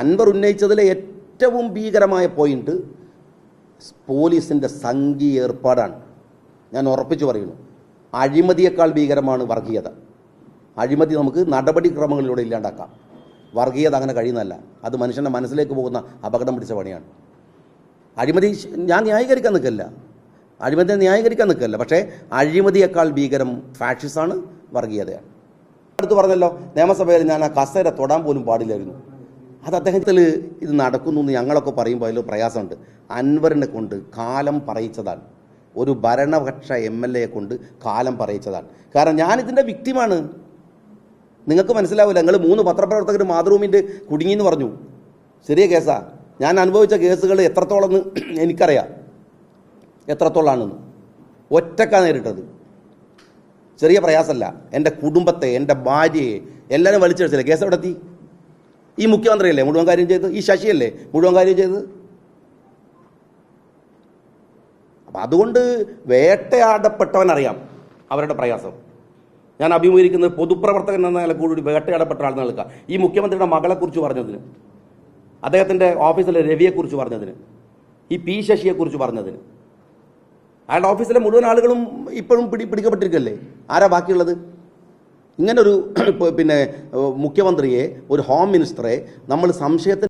അൻവർ ഉന്നയിച്ചതിലെ ഏറ്റവും ഭീകരമായ പോയിന്റ് പോലീസിന്റെ സംഘീയ ഏർപ്പാടാണ്. ഞാൻ ഉറപ്പിച്ചു പറയുന്നു അഴിമതിയേക്കാൾ ഭീകരമാണ് വർഗീയത. അഴിമതി നമുക്ക് നടപടിക്രമങ്ങളിലൂടെ ഇല്ലാണ്ടാക്കാം. വർഗീയത അങ്ങനെ കഴിയുന്നതല്ല. അത് മനുഷ്യന്റെ മനസ്സിലേക്ക് പോകുന്ന അപകടം പിടിച്ച പണിയാണ്. അഴിമതി ഞാൻ ന്യായീകരിക്കാൻ നിൽക്കില്ല അഴിമതിയെ ന്യായീകരിക്കാൻ നിൽക്കില്ല പക്ഷേ അഴിമതിയേക്കാൾ ഭീകരം ഫാഷിസാണ് വർഗീയതയാണ്. അടുത്ത് പറഞ്ഞല്ലോ നിയമസഭയിൽ ഞാൻ ആ കസേര തൊടാൻ പോലും പാടില്ലായിരുന്നു. അത് അദ്ദേഹത്തിൽ ഇത് നടക്കുന്നു എന്ന് ഞങ്ങളൊക്കെ പറയുമ്പോൾ അതിൽ പ്രയാസമുണ്ട്. അൻവറിനെ കൊണ്ട് കാലം പറയിച്ചതാണ്. ഒരു ഭരണപക്ഷ എം എൽ എയെ കൊണ്ട് കാലം പറയിച്ചതാണ്. കാരണം ഞാനിതിന്റെ വിക്ടിമാണ് നിങ്ങൾക്ക് മനസ്സിലാവില്ല നിങ്ങൾ മൂന്ന് പത്രപ്രവർത്തകർ മാതൃഭൂമിന്റെ കുടുങ്ങിയെന്ന് പറഞ്ഞു. ചെറിയ കേസാ? ഞാൻ അനുഭവിച്ച കേസുകൾ എത്രത്തോളം എനിക്കറിയാം. എത്രത്തോളാണെന്ന്. ഒറ്റക്ക നേരിട്ടത്. ചെറിയ പ്രയാസമല്ല. എന്റെ കുടുംബത്തെ എന്റെ ഭാര്യയെ എല്ലാവരും വലിച്ചെടുത്തില്ല കേസ് എവിടെ എത്തി ഈ മുഖ്യമന്ത്രിയല്ലേ? മുഴുവൻ കാര്യം ചെയ്ത് ഈ ശശിയല്ലേ? മുഴുവൻ കാര്യം ചെയ്ത്? അപ്പം അതുകൊണ്ട് വേട്ടയാടപ്പെട്ടവനറിയാം അവരുടെ പ്രയാസം. ഞാൻ അഭിമുഖീകരിക്കുന്നത് പൊതുപ്രവർത്തകൻ എന്ന നില കൂടി വേട്ടയാടപ്പെട്ട ആൾ നിൽക്കുക ഈ മുഖ്യമന്ത്രിയുടെ മകളെക്കുറിച്ച് പറഞ്ഞതിന് അദ്ദേഹത്തിന്റെ ഓഫീസിലെ രവിയെക്കുറിച്ച് പറഞ്ഞതിന് ഈ പി ശശിയെക്കുറിച്ച് പറഞ്ഞതിന്. അയാളുടെ ഓഫീസിലെ മുഴുവൻ ആളുകളും ഇപ്പോഴും പിടി പിടിക്കപ്പെട്ടിരിക്കല്ലേ ആരാ ബാക്കിയുള്ളത്? ഇങ്ങനൊരു പിന്നെ മുഖ്യമന്ത്രിയെ ഒരു ഹോം മിനിസ്റ്ററെ നമ്മൾ സംശയത്തിൽ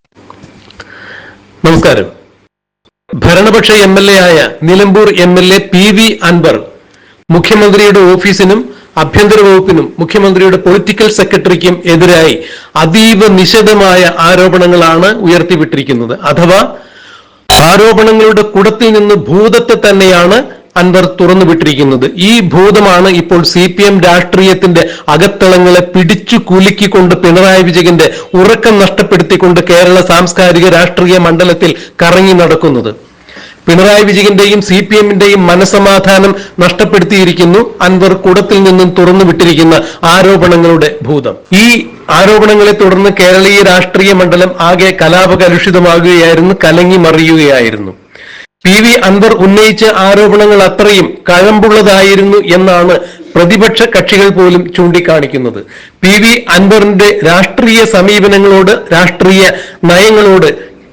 നമസ്കാരം. ഭരണപക്ഷ എം എൽ എ ആയ Nilambur M L A P V Anvar മുഖ്യമന്ത്രിയുടെ ഓഫീസിനും ആഭ്യന്തര വകുപ്പിനും മുഖ്യമന്ത്രിയുടെ പൊളിറ്റിക്കൽ സെക്രട്ടറിക്കും എതിരായി അതീവ നിശിതമായ ആരോപണങ്ങളാണ് ഉയർത്തിവിട്ടിരിക്കുന്നത്. അഥവാ ആരോപണങ്ങളുടെ കുടത്തിൽ നിന്ന് ഭൂതത്തെ തന്നെയാണ് അൻവർ തുറന്നുവിട്ടിരിക്കുന്നത് ഈ ഭൂതമാണ് ഇപ്പോൾ സി പി എം രാഷ്ട്രീയത്തിന്റെ അകത്തളങ്ങളെ പിടിച്ചു കുലുക്കിക്കൊണ്ട് പിണറായി വിജയന്റെ ഉറക്കം നഷ്ടപ്പെടുത്തിക്കൊണ്ട് കേരള സാംസ്കാരിക രാഷ്ട്രീയ മണ്ഡലത്തിൽ കറങ്ങി നടക്കുന്നത്. പിണറായി വിജയന്റെയും സി പി എമ്മിന്റെയും മനസമാധാനം നഷ്ടപ്പെടുത്തിയിരിക്കുന്നു. അൻവർ കുടത്തിൽ നിന്നും തുറന്നു വിട്ടിരിക്കുന്ന ആരോപണങ്ങളുടെ ഭൂതം. ഈ ആരോപണങ്ങളെ തുടർന്ന് കേരളീയ രാഷ്ട്രീയ മണ്ഡലം ആകെ കലാപകലുഷിതമാകുകയായിരുന്നു കലങ്ങി മറിയുകയായിരുന്നു. പി വി അൻവർ ഉന്നയിച്ച ആരോപണങ്ങൾ അത്രയും കഴമ്പുള്ളതായിരുന്നു എന്നാണ് പ്രതിപക്ഷ കക്ഷികൾ പോലും ചൂണ്ടിക്കാണിക്കുന്നത്. പി വി അൻവറിന്റെ രാഷ്ട്രീയ സമീപനങ്ങളോട് രാഷ്ട്രീയ നയങ്ങളോട്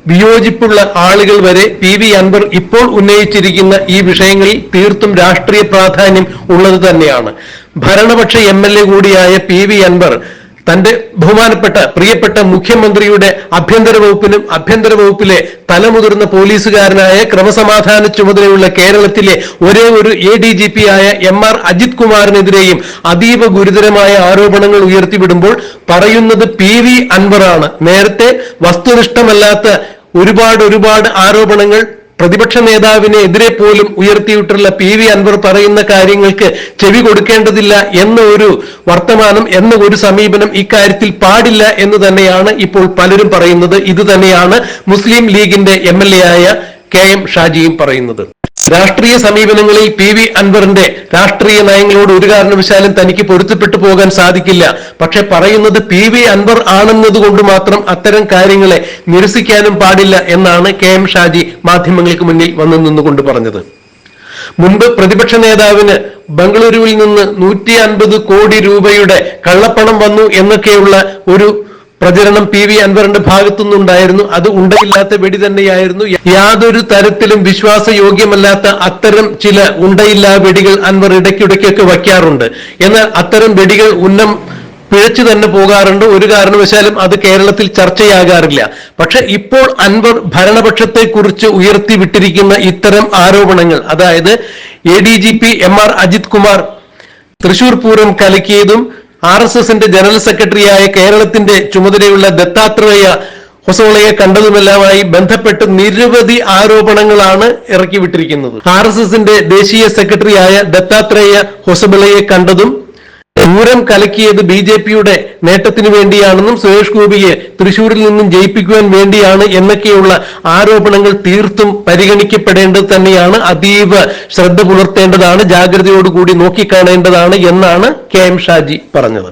വിയോജിപ്പുള്ള ആളുകൾ വരെ പി വി അൻവർ ഇപ്പോൾ ഉന്നയിച്ചിരിക്കുന്ന ഈ വിഷയങ്ങളിൽ തീർത്തും രാഷ്ട്രീയ പ്രാധാന്യം ഉള്ളത് തന്നെയാണ്. ഭരണപക്ഷ എം എൽ എ കൂടിയായ പി വി അൻവർ തന്റെ ബഹുമാനപ്പെട്ട പ്രിയപ്പെട്ട മുഖ്യമന്ത്രിയുടെ ആഭ്യന്തര വകുപ്പിലും ആഭ്യന്തര വകുപ്പിലെ തലമുതിർന്ന പോലീസുകാരനായ ക്രമസമാധാന ചുമതലയുള്ള കേരളത്തിലെ ഒരേ ഒരു എ ഡി ജി പി ആയ എം ആർ അജിത് കുമാറിനെതിരെയും അതീവ ഗുരുതരമായ ആരോപണങ്ങൾ ഉയർത്തിവിടുമ്പോൾ പറയുന്നത് പി വി അൻവറാണ്. നേരത്തെ വസ്തുനിഷ്ഠമല്ലാത്ത ഒരുപാട് ഒരുപാട് ആരോപണങ്ങൾ പ്രതിപക്ഷ നേതാവിനെ എതിരെ പോലും ഉയർത്തിയിട്ടുള്ള പി വി അൻവർ പറയുന്ന കാര്യങ്ങൾക്ക് ചെവി കൊടുക്കേണ്ടതില്ല എന്ന ഒരു വർത്തമാനം എന്ന ഒരു സമീപനം ഇക്കാര്യത്തിൽ പാടില്ല എന്ന് തന്നെയാണ് ഇപ്പോൾ പലരും പറയുന്നത്. ഇത് തന്നെയാണ് മുസ്ലിം ലീഗിന്റെ എം ആയ കെ എം ഷാജിയും പറയുന്നത്. രാഷ്ട്രീയ സമീപനങ്ങളിൽ പി വി അൻവറിന്റെ രാഷ്ട്രീയ നയങ്ങളോട് ഒരു കാരണവശാലും തനിക്ക് പൊരുത്തപ്പെട്ടു പോകാൻ സാധിക്കില്ല. പക്ഷെ പറയുന്നത് പി വി അൻവർ ആണെന്നതുകൊണ്ട് മാത്രം അത്തരം കാര്യങ്ങളെ നിരസിക്കാനും പാടില്ല എന്നാണ് കെ എം ഷാജി മാധ്യമങ്ങൾക്ക് മുന്നിൽ വന്നു നിന്നുകൊണ്ട് പറഞ്ഞത്. മുമ്പ് പ്രതിപക്ഷ നേതാവിന് ബംഗളൂരുവിൽ നിന്ന് നൂറ്റി കോടി രൂപയുടെ കള്ളപ്പണം വന്നു എന്നൊക്കെയുള്ള ഒരു പ്രചരണം പി വി അൻവറിന്റെ ഭാഗത്തുനിന്നുണ്ടായിരുന്നു. അത് ഉണ്ടയില്ലാത്ത വെടി തന്നെയായിരുന്നു. യാതൊരു തരത്തിലും വിശ്വാസയോഗ്യമല്ലാത്ത അത്തരം ചില ഉണ്ടയില്ലാ വെടികൾ അൻവർ ഇടയ്ക്കിടയ്ക്കൊക്കെ വയ്ക്കാറുണ്ട്. എന്നാൽ അത്തരം വെടികൾ ഉന്നം പിഴച്ചു തന്നെ പോകാറുണ്ട്. ഒരു കാരണവശാലും അത് കേരളത്തിൽ ചർച്ചയാകാറില്ല. പക്ഷെ ഇപ്പോൾ അൻവർ ഭരണപക്ഷത്തെ കുറിച്ച് ഉയർത്തിവിട്ടിരിക്കുന്ന ഇത്തരം ആരോപണങ്ങൾ അതായത് A D G P M R Ajith Kumar Thrissur Pooram കലക്കിയതും R S എസിന്റെ ജനറൽ സെക്രട്ടറിയായ കേരളത്തിന്റെ ചുമതലയുള്ള ദത്താത്രേയ ഹൊസോളയെ കണ്ടതുമെല്ലാമായി ബന്ധപ്പെട്ട് നിരവധി ആരോപണങ്ങളാണ് ഇറക്കിവിട്ടിരിക്കുന്നത്. ആർ എസ് എസിന്റെ ദേശീയ സെക്രട്ടറിയായ ദത്താത്രേയ ഹൊസബിളയെ കണ്ടതും പൂരം കലക്കിയത് ബി ജെ പിയുടെ നേട്ടത്തിന് വേണ്ടിയാണെന്നും സുരേഷ് ഗോപിയെ തൃശൂരിൽ നിന്നും ജയിപ്പിക്കുവാൻ വേണ്ടിയാണ് എന്നൊക്കെയുള്ള ആരോപണങ്ങൾ തീർത്തും പരിഗണിക്കപ്പെടേണ്ടത് തന്നെയാണ്. അതീവ ശ്രദ്ധ പുലർത്തേണ്ടതാണ്. ജാഗ്രതയോടുകൂടി നോക്കിക്കാണേണ്ടതാണ് എന്നാണ് കെ എം ഷാജി പറഞ്ഞത്.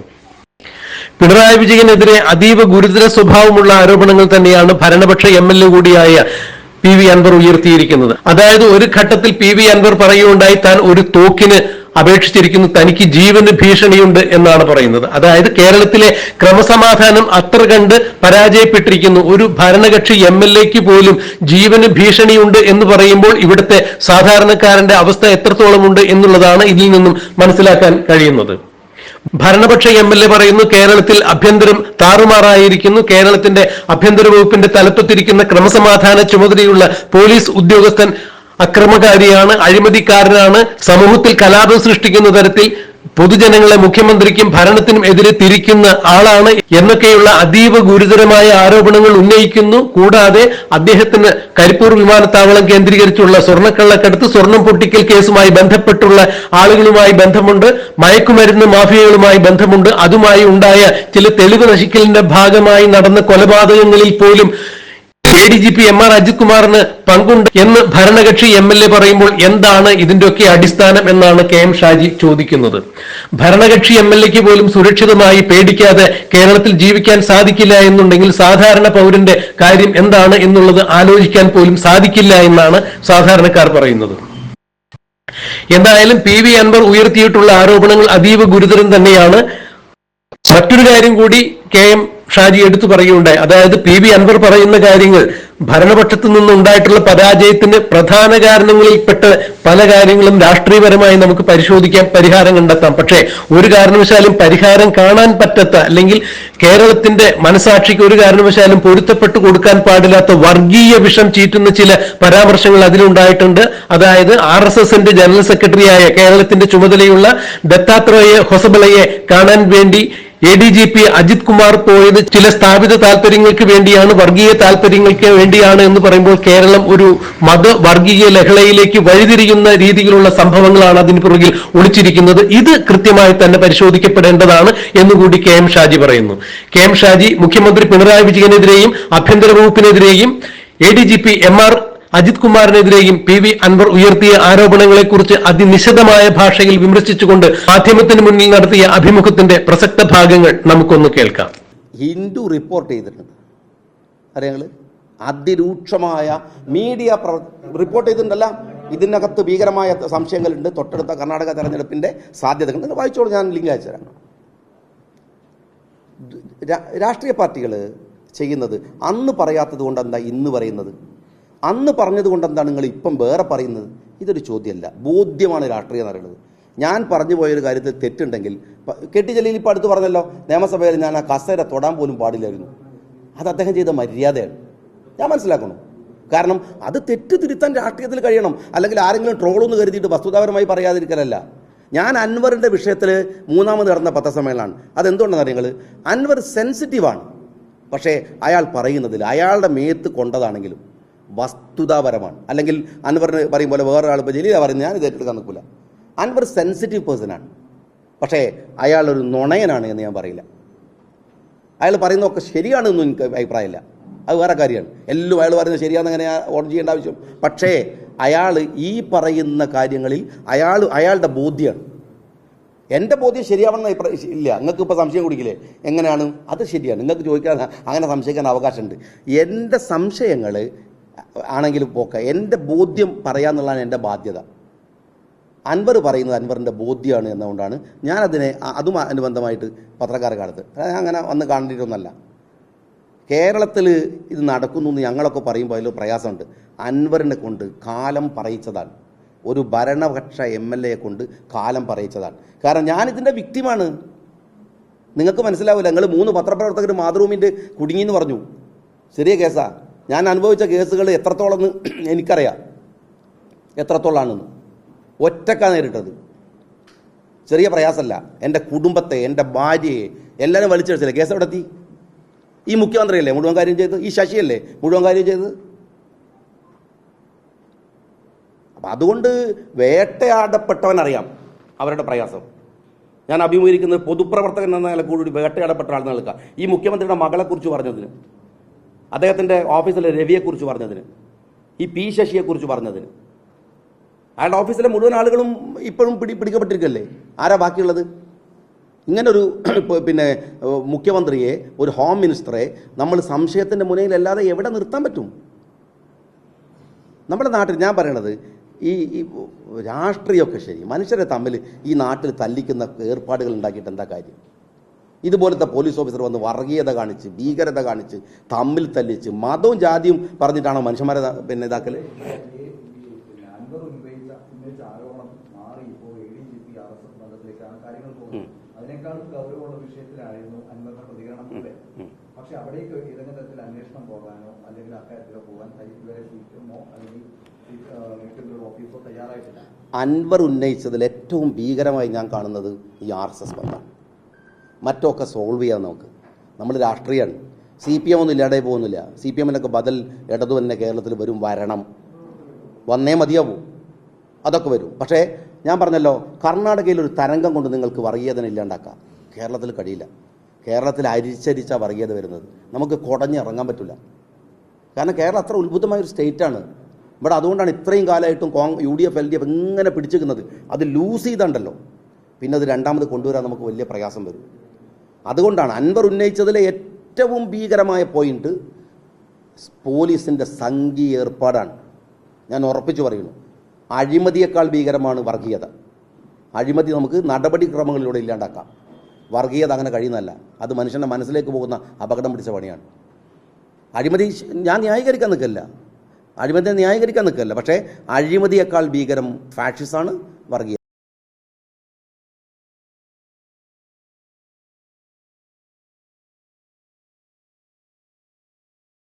പിണറായി വിജയനെതിരെ അതീവ ഗുരുതര സ്വഭാവമുള്ള ആരോപണങ്ങൾ തന്നെയാണ് ഭരണപക്ഷ എം എൽ എ കൂടിയായ പി വി അൻവർ ഉയർത്തിയിരിക്കുന്നത്. അതായത് ഒരു ഘട്ടത്തിൽ പി വി അൻവർ പറയുകയുണ്ടായി താൻ ഒരു തോക്കിന് അപേക്ഷിച്ചിരിക്കുന്നു തനിക്ക് ജീവന് ഭീഷണിയുണ്ട് എന്നാണ് പറയുന്നത്. അതായത് കേരളത്തിലെ ക്രമസമാധാനം അത്ര കണ്ട് പരാജയപ്പെട്ടിരിക്കുന്നു. ഒരു ഭരണകക്ഷി എം എൽ എക്ക് പോലും ജീവന് ഭീഷണിയുണ്ട് എന്ന് പറയുമ്പോൾ ഇവിടുത്തെ സാധാരണക്കാരന്റെ അവസ്ഥ എത്രത്തോളം ഉണ്ട് എന്നുള്ളതാണ് ഇതിൽ നിന്നും മനസ്സിലാക്കാൻ കഴിയുന്നത്. ഭരണപക്ഷ എം എൽ എ പറയുന്നു കേരളത്തിൽ അഭ്യന്തരം താറുമാറായിരിക്കുന്നു. കേരളത്തിന്റെ ആഭ്യന്തര വകുപ്പിന്റെ തലപ്പത്തിരിക്കുന്ന ക്രമസമാധാന ചുമതലയുള്ള പോലീസ് ഉദ്യോഗസ്ഥൻ അക്രമകാരിയാണ് അഴിമതിക്കാരനാണ് സമൂഹത്തിൽ കലാപം സൃഷ്ടിക്കുന്ന തരത്തിൽ പൊതുജനങ്ങളെ മുഖ്യമന്ത്രിക്കും ഭരണത്തിനും എതിരെ തിരിക്കുന്ന ആളാണ് എന്നൊക്കെയുള്ള അതീവ ഗുരുതരമായ ആരോപണങ്ങൾ ഉന്നയിക്കുന്നു. കൂടാതെ അദ്ദേഹത്തിന് കരിപ്പൂർ വിമാനത്താവളം കേന്ദ്രീകരിച്ചുള്ള സ്വർണക്കള്ളക്കടത്ത് സ്വർണം പൊട്ടിക്കൽ കേസുമായി ബന്ധപ്പെട്ടുള്ള ആളുകളുമായി ബന്ധമുണ്ട്. മയക്കുമരുന്ന് മാഫിയകളുമായി ബന്ധമുണ്ട്. അതുമായി ഉണ്ടായ ചില തെളിവ് നശിക്കലിന്റെ ഭാഗമായി നടന്ന കൊലപാതകങ്ങളിൽ പോലും A D G P M R Ajith കുമാറിന് പങ്കുണ്ട് എന്ന് ഭരണകക്ഷി എം എൽ എ പറയുമ്പോൾ എന്താണ് ഇതിന്റെയൊക്കെ അടിസ്ഥാനം എന്നാണ് കെ എം ഷാജി ചോദിക്കുന്നത്. ഭരണകക്ഷി എം എൽ എക്ക് പോലും സുരക്ഷിതമായി പേടിക്കാതെ കേരളത്തിൽ ജീവിക്കാൻ സാധിക്കില്ല എന്നുണ്ടെങ്കിൽ സാധാരണ പൗരന്റെ കാര്യം എന്താണ് എന്നുള്ളത് ആലോചിക്കാൻ പോലും സാധിക്കില്ല എന്നാണ് സാധാരണക്കാർ പറയുന്നത്. എന്തായാലും പി വി അൻവർ ഉയർത്തിയിട്ടുള്ള ആരോപണങ്ങൾ അതീവ ഗുരുതരം തന്നെയാണ്. മറ്റൊരു കാര്യം കൂടി കെ എം ഷാജി എടുത്തു പറയുകയുണ്ടായി. അതായത് പി വി അൻവർ പറയുന്ന കാര്യങ്ങൾ ഭരണപക്ഷത്തു നിന്നുണ്ടായിട്ടുള്ള പരാജയത്തിന് പ്രധാന കാരണങ്ങളിൽപ്പെട്ട പല കാര്യങ്ങളും രാഷ്ട്രീയപരമായി നമുക്ക് പരിശോധിക്കാം പരിഹാരം കണ്ടെത്താം. പക്ഷേ ഒരു കാരണവശാലും പരിഹാരം കാണാൻ പറ്റാത്ത അല്ലെങ്കിൽ കേരളത്തിന്റെ മനസാക്ഷിക്ക് ഒരു കാരണവശാലും പൊരുത്തപ്പെട്ടു കൊടുക്കാൻ പാടില്ലാത്ത വർഗീയ വിഷം ചീറ്റുന്ന ചില പരാമർശങ്ങൾ അതിലുണ്ടായിട്ടുണ്ട്. അതായത് ആർ എസ് എസിന്റെ ജനറൽ സെക്രട്ടറിയായ കേരളത്തിന്റെ ചുമതലയുള്ള ദത്താത്രേയ ഹൊസബളയെ കാണാൻ വേണ്ടി A D G P Ajith Kumar പോയത് ചില സ്ഥാപിത താല്പര്യങ്ങൾക്ക് വേണ്ടിയാണ് വർഗീയ താല്പര്യങ്ങൾക്ക് വേണ്ടിയാണ് എന്ന് പറയുമ്പോൾ കേരളം ഒരു മത വർഗീയ ലഹളയിലേക്ക് വഴിതിരിയുന്ന രീതിയിലുള്ള സംഭവങ്ങളാണ് അതിന് പുറകിൽ ഒളിച്ചിരിക്കുന്നത്. ഇത് കൃത്യമായി തന്നെ പരിശോധിക്കപ്പെടേണ്ടതാണ് എന്നുകൂടി കെ എം ഷാജി പറയുന്നു. കെ എം ഷാജി മുഖ്യമന്ത്രി പിണറായി വിജയനെതിരെയും ആഭ്യന്തര വകുപ്പിനെതിരെയും A D G P M R Ajith കുമാറിനെതിരെയും P V Anvar ഉയർത്തിയ ആരോപണങ്ങളെക്കുറിച്ച് അതിനിശിതമായ ഭാഷയിൽ വിമർശിച്ചുകൊണ്ട് മാധ്യമത്തിന് മുന്നിൽ നടത്തിയ അഭിമുഖത്തിന്റെ പ്രസക്ത ഭാഗങ്ങൾ നമുക്കൊന്ന് കേൾക്കാം. ഹിന്ദു റിപ്പോർട്ട് ചെയ്തിട്ടുണ്ട്. അറിയാങ്ങൾ അതിരൂക്ഷമായ മീഡിയ റിപ്പോർട്ട് ചെയ്തിട്ടുണ്ടല്ല. ഇതിനകത്ത് ഭീകരമായ സംശയങ്ങളുണ്ട്. തൊട്ടടുത്ത കർണാടക തെരഞ്ഞെടുപ്പിന്റെ സാധ്യതകൾ വായിച്ചോളൂ. ഞാൻ ലിങ്ക് അയച്ചു തരാം. രാഷ്ട്രീയ പാർട്ടികൾ ചെയ്യുന്നത് അന്ന് പറയാത്തത് കൊണ്ട് എന്താ ഇന്ന് പറയുന്നത്? അന്ന് പറഞ്ഞത് കൊണ്ടെന്താണ് നിങ്ങൾ ഇപ്പം വേറെ പറയുന്നത്? ഇതൊരു ചോദ്യമല്ല. ബോധ്യമാണ് രാഷ്ട്രീയം എന്ന് പറയുന്നത്. ഞാൻ പറഞ്ഞു പോയൊരു കാര്യത്തിൽ തെറ്റുണ്ടെങ്കിൽ കെട്ടി ജലീൽ ഇപ്പോൾ അടുത്ത് പറഞ്ഞല്ലോ നിയമസഭയിൽ ഞാൻ ആ കസേര തൊടാൻ പോലും പാടില്ലായിരുന്നു. അത് അദ്ദേഹം ചെയ്ത മര്യാദയാണ്. ഞാൻ മനസ്സിലാക്കണം. കാരണം അത് തെറ്റ് തിരുത്താൻ രാഷ്ട്രീയത്തിൽ കഴിയണം. അല്ലെങ്കിൽ ആരെങ്കിലും ട്രോളെന്ന് കരുതിയിട്ട് വസ്തുതാപരമായി പറയാതിരിക്കലല്ല. ഞാൻ അൻവറിന്റെ വിഷയത്തിൽ മൂന്നാമത് നടന്ന പത്രസമ്മേളനമാണ്. അതെന്തുകൊണ്ടെന്ന് അറിയങ്ങൾ അൻവർ സെൻസിറ്റീവാണ് പക്ഷേ അയാൾ പറയുന്നതിൽ അയാളുടെ മേത്ത് കൊണ്ടതാണെങ്കിലും വസ്തുതാപരമാണ്. അല്ലെങ്കിൽ അൻവർ പറയും പോലെ വേറൊരാൾ ഇപ്പോൾ ജലീല പറയുന്നത് ഞാൻ ഇത് ഏറ്റെടുക്കാൻ നിൽക്കില്ല അൻവർ സെൻസിറ്റീവ് പേഴ്സണാണ് പക്ഷേ അയാളൊരു നുണയനാണ് എന്ന് ഞാൻ പറയില്ല. അയാൾ പറയുന്നതൊക്കെ ശരിയാണെന്നും എനിക്ക് അഭിപ്രായമില്ല. അത് വേറെ കാര്യമാണ്. എല്ലാം അയാൾ പറയുന്നത് ശരിയാണെന്ന് അങ്ങനെ ഓൺ ചെയ്യേണ്ട ആവശ്യം? പക്ഷേ അയാൾ ഈ പറയുന്ന കാര്യങ്ങളിൽ അയാൾ അയാളുടെ ബോധ്യമാണ് എന്റെ ബോധ്യം ശരിയാവണമെന്ന് അഭിപ്രായം ഇല്ല. നിങ്ങൾക്ക് ഇപ്പോൾ സംശയം കുടിക്കില്ലേ? എങ്ങനെയാണ്? അത് ശരിയാണ്. നിങ്ങൾക്ക് ചോദിക്കാൻ അങ്ങനെ സംശയിക്കാൻ അവകാശമുണ്ട്. എന്റെ സംശയങ്ങൾ ആണെങ്കിലും പോക്ക. എന്റെ ബോധ്യം പറയാന്നുള്ളതാണ് എന്റെ ബാധ്യത. അൻവർ പറയുന്നത് അൻവറിന്റെ ബോധ്യമാണ് എന്നുകൊണ്ടാണ് ഞാനതിനെ അതും അനുബന്ധമായിട്ട് പത്രക്കാരെ കാലത്ത് അതായത് അങ്ങനെ വന്ന് കാണേണ്ടിയിട്ടൊന്നല്ല. കേരളത്തിൽ ഇത് നടക്കുന്നു എന്ന് ഞങ്ങളൊക്കെ പറയുമ്പോൾ അതിൽ പ്രയാസമുണ്ട്. അൻവറിനെ കൊണ്ട് കാലം പറയിച്ചതാണ്. ഒരു ഭരണപക്ഷ എം എൽ എയെ കൊണ്ട് കാലം പറയിച്ചതാണ്. കാരണം ഞാനിതിന്റെ വിക്റ്റിമാണ് നിങ്ങൾക്ക് മനസ്സിലാവില്ല നിങ്ങൾ മൂന്ന് പത്രപ്രവർത്തകർ മാതൃഭൂമിന്റെ കുടുങ്ങിയെന്ന് പറഞ്ഞു. ചെറിയ കേസാ. ഞാൻ അനുഭവിച്ച കേസുകൾ എത്രത്തോളം എനിക്കറിയാം. എത്രത്തോളാണെന്ന്. ഒറ്റക്കാണ് നേരിട്ടത്. ചെറിയ പ്രയാസമല്ല. എന്റെ കുടുംബത്തെ എന്റെ ഭാര്യയെ എല്ലാവരും വലിച്ചെടുത്തില്ലേ കേസ് എവിടെ എത്തി ഈ മുഖ്യമന്ത്രിയല്ലേ മുഴുവൻ കാര്യം ചെയ്ത്? ഈ ശശിയല്ലേ മുഴുവൻ കാര്യം ചെയ്ത്? അപ്പം അതുകൊണ്ട് വേട്ടയാടപ്പെട്ടവനറിയാം അവരുടെ പ്രയാസം. ഞാൻ അഭിമുഖീകരിക്കുന്നത് പൊതുപ്രവർത്തകൻ എന്ന നില കൂടി വേട്ടയാടപ്പെട്ട ആൾ നിൽക്കുക ഈ മുഖ്യമന്ത്രിയുടെ മകളെക്കുറിച്ച് പറഞ്ഞതിന്. അദ്ദേഹത്തിന്റെ ഓഫീസിലെ രവിയെക്കുറിച്ച് പറഞ്ഞതിന് ഈ പി ശശിയെക്കുറിച്ച് പറഞ്ഞതിന്. അയാളുടെ ഓഫീസിലെ മുഴുവൻ ആളുകളും ഇപ്പോഴും പിടി പിടിക്കപ്പെട്ടിരിക്കല്ലേ? ആരാ ബാക്കിയുള്ളത്? ഇങ്ങനൊരു പിന്നെ മുഖ്യമന്ത്രിയെ ഒരു ഹോം മിനിസ്റ്ററെ നമ്മൾ സംശയത്തിന്റെ മുനയിലല്ലാതെ എവിടെ നിർത്താൻ പറ്റും? നമ്മുടെ നാട്ടിൽ ഞാൻ പറയണത് ഈ രാഷ്ട്രീയമൊക്കെ ശരി മനുഷ്യരെ തമ്മിൽ ഈ നാട്ടിൽ തല്ലിക്കുന്ന ഏർപ്പാടുകൾ ഉണ്ടാക്കിയിട്ട് എന്താ കാര്യം? ഇതുപോലത്തെ പോലീസ് ഓഫീസർ വന്ന് വർഗീയത കാണിച്ച് ഭീകരത കാണിച്ച് തമ്മിൽ തല്ലിച്ച് മതവും ജാതിയും പറഞ്ഞിട്ടാണോ മനുഷ്യന്മാരെ പിന്നെ ഇതാക്കൽ ഗൗരവമുള്ള വിഷയത്തിലായിരുന്നു അൻവറിന്റെ പ്രതികരണം കൂടെ പക്ഷെ അവിടേക്ക് ഏതെങ്കിലും തരത്തിൽ അന്വേഷണം പോകാനോ അല്ലെങ്കിൽ അക്കാര്യത്തിലോ പോകാൻ ഇതുവരെ അല്ലെങ്കിൽ മീറ്റിംഗുള്ള ഓഫീസോ തയ്യാറായിട്ടില്ല അൻവർ ഉന്നയിച്ചതിൽ ഏറ്റവും ഭീകരമായി ഞാൻ കാണുന്നത് ഈ ആർ എസ് എസ് ബന്ധമാണ്. മറ്റൊക്കെ സോൾവ് ചെയ്യാൻ നമുക്ക്. നമ്മൾ രാഷ്ട്രീയമാണ് സി പി എം ഒന്നും ഇല്ലാതെ പോകുന്നില്ല. സി പി എമ്മിനൊക്കെ ബദൽ ഇടതു തന്നെ കേരളത്തിൽ വരും വരണം. വന്നേ മതിയാവും. അതൊക്കെ വരും. പക്ഷേ ഞാൻ പറഞ്ഞല്ലോ കർണാടകയിൽ ഒരു തരംഗം കൊണ്ട് നിങ്ങൾക്ക് വർഗീയതന ഇല്ലാണ്ടാക്കാം. കേരളത്തിൽ കഴിയില്ല. കേരളത്തിൽ അരിച്ചരിച്ച വർഗീയത വരുന്നത്. നമുക്ക് കുടഞ്ഞിറങ്ങാൻ പറ്റില്ല കാരണം കേരളം അത്ര ഉത്ഭുതമായ ഒരു സ്റ്റേറ്റാണ്. ഇവിടെ അതുകൊണ്ടാണ് ഇത്രയും കാലമായിട്ടും കോൺ U D F L D F ഇങ്ങനെ പിടിച്ചിരിക്കുന്നത്. അത് ലൂസ് ചെയ്തുണ്ടല്ലോ. പിന്നെ അത് രണ്ടാമത് കൊണ്ടുവരാൻ നമുക്ക് വലിയ പ്രയാസം വരും. അതുകൊണ്ടാണ് അൻവർ ഉന്നയിച്ചതിലെ ഏറ്റവും ഭീകരമായ പോയിന്റ് പോലീസിന്റെ സംഘീയ ഏർപ്പാടാണ്. ഞാൻ ഉറപ്പിച്ചു പറയുന്നു അഴിമതിയേക്കാൾ ഭീകരമാണ് വർഗീയത. അഴിമതി നമുക്ക് നടപടിക്രമങ്ങളിലൂടെ ഇല്ലാണ്ടാക്കാം. വർഗീയത അങ്ങനെ കഴിയുന്നതല്ല. അത് മനുഷ്യന്റെ മനസ്സിലേക്ക് പോകുന്ന അപകടം പിടിച്ച പണിയാണ്. അഴിമതി ഞാൻ ന്യായീകരിക്കാൻ നിൽക്കില്ല അഴിമതിയെ ന്യായീകരിക്കാൻ നിൽക്കില്ല പക്ഷേ അഴിമതിയേക്കാൾ ഭീകരം ഫാഷിസാണ് വർഗീയത.